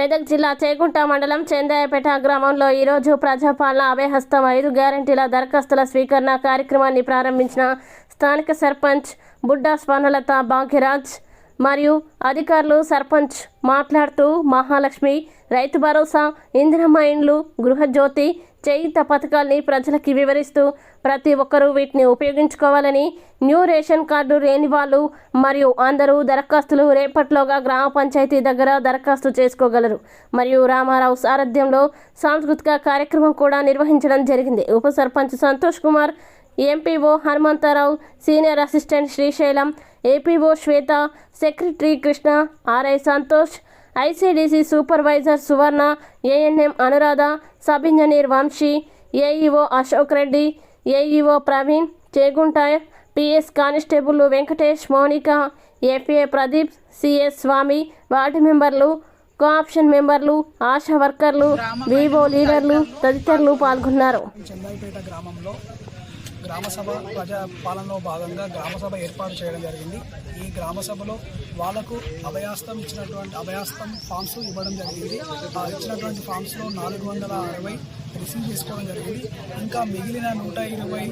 మెదక్ జిల్లా చేగుంట మండలం చెందాయపేట గ్రామంలో ఈరోజు ప్రజాపాలన అభయహస్తం ఐదు గ్యారంటీల దరఖాస్తుల స్వీకరణ కార్యక్రమాన్ని ప్రారంభించిన స్థానిక సర్పంచ్ బుడ్డా స్వర్ణలత భాగ్యరాజ్ మరియు అధికారులు సర్పంచ్ మాట్లాడుతూ మహాలక్ష్మి రైతు భరోసా ఇందిరమ్మ ఇండ్లు గృహజ్యోతి చేయుత పథకాల్ని ప్రజలకి వివరిస్తూ ప్రతి ఒక్కరూ వీటిని ఉపయోగించుకోవాలని న్యూ రేషన్ కార్డు లేని వాళ్ళు మరియు అందరూ దరఖాస్తులు రేపట్లోగా గ్రామ పంచాయతీ దగ్గర దరఖాస్తు చేసుకోగలరు. మరియు రామారావు సారథ్యంలో సాంస్కృతిక కార్యక్రమం కూడా నిర్వహించడం జరిగింది. ఉప sarpanch Santosh Kumar MPO Hanumantharao senior assistant Srisailam APO Shweta secretary Krishna RI Santosh ICDC supervisor Suvarna ANM Anuradha sub engineer Vamshi AEO Ashok Reddy AEO Praveen చేగుంటాయ్ PS constable Venkatesh Mounika APA Pradeep CS Swamy ward మెంబర్లు cooption మెంబర్లు ఆశా వర్కర్లు Vivo లీడర్లు తదితరులు పాల్గొన్నారు. చందాయిపేట గ్రామంలో గ్రామసభ ప్రజా పాలనలో భాగంగా గ్రామసభ ఏర్పాటు చేయడం జరిగింది. ఈ గ్రామసభలో వాళ్ళకు అభయాస్తం ఇచ్చినటువంటి అభయాస్తం ఫామ్స్ ఇవ్వడం జరిగింది. ఆ ఇచ్చినటువంటి ఫామ్స్లో నాలుగు వందల అరవై రిసీవ్ చేసుకోవడం జరిగింది. ఇంకా మిగిలిన నూట ఇరవై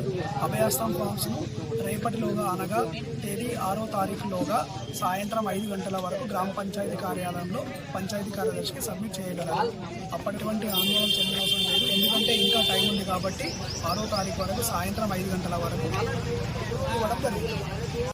అభయాస్తం ఫామ్స్ను రేపటిలోగా అనగా తేదీ ఆరో తారీఖులోగా సాయంత్రం ఐదు గంటల వరకు గ్రామ పంచాయతీ కార్యాలయంలో పంచాయతీ కార్యదర్శికి సబ్మిట్ చేయగలరు. అప్పటివంటి ఆందోళన చెందిన అంటే ఇంకా టైం ఉంది కాబట్టి ఆరో తారీఖు వరకు సాయంత్రం ఐదు గంటల వరకు ఇవ్వడం జరిగింది.